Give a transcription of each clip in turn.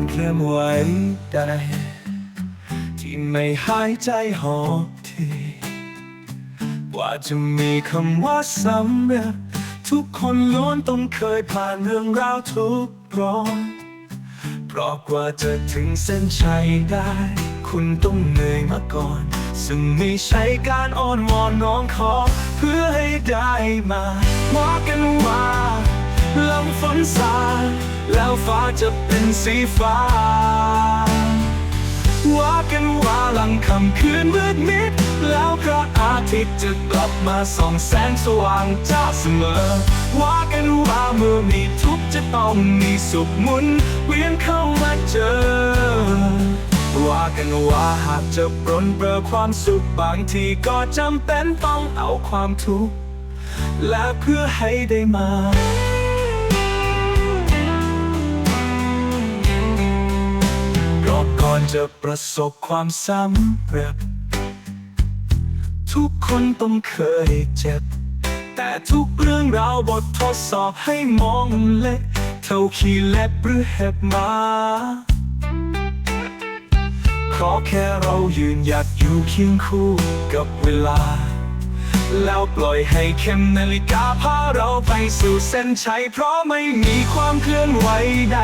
การเคลื่อนไหวใดที่ไม่หายใจหอบทีว่าจะมีคำว่าสำเร็จทุกคนล้วนต้องเคยผ่านเรื่องราวทุกข์ร้อนเพราะกว่าจะถึงเส้นชัยได้ คุณต้องเหนื่อยมาก่อน ซึ่งไม่ใช่การอ้อนวอนน้องขอ เพื่อให้ได้มาว่ากันว่า ลมฝนสาดแล้วฟ้าจะเป็นสีฟ้าว่ากันว่าหลังค่ำคืนมืดมิด แล้วพระอาทิตย์จะกลับมาส่องแสงสว่างจ้าเสมอ ว่ากันว่าเมื่อมีทุกข์จะต้องมีสุขมุน เวียนเข้ามาเจอ ว่ากันว่าหากจะปรนเปรอความสุขบางทีก็จำเป็นต้องเอาความทุกข์และเพื่อให้ได้มา จะประสบความสำเร็จ ทุกคนต้องเคยเจ็บ แต่ทุกเรื่องราวบททดสอบให้มองเล็ก เท่าขี้เล็บหรือเห็บมาขอแค่เรายืนหยัดอยู่เคียงคู่กับเวลา แล้วปล่อยให้เข็มนาฬิกาพาเราไปสู่เส้นชัย เพราะไม่มีความเคลื่อนไหวใด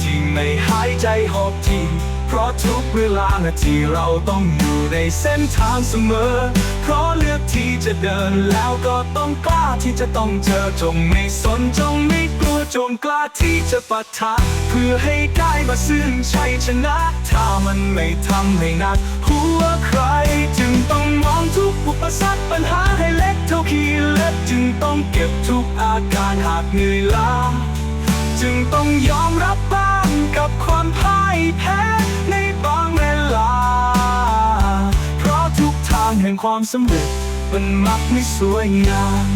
ที่ไม่หายใจหอบที เพราะทุกเวลานาทีเราต้องอยู่ในเส้นทางเสมอ เพราะเลือกที่จะเดินแล้วก็ต้องกล้าที่จะต้องเจอจงไม่สนจงไม่กลัวจงกล้าที่จะปะทะเพื่อให้ได้มาซึ่งชัยชนะ ถ้ามันไม่ทำให้หนัก หัวใครจึงต้องมองทุกอุปสรรคปัญหาให้เล็กเท่าขี้เล็บจึงต้องเก็บทุกอาการหากเหนื่อยล้าจึงต้องยอมรับบ้า แห่งความสำเร็จ มันมักไม่สวยงาม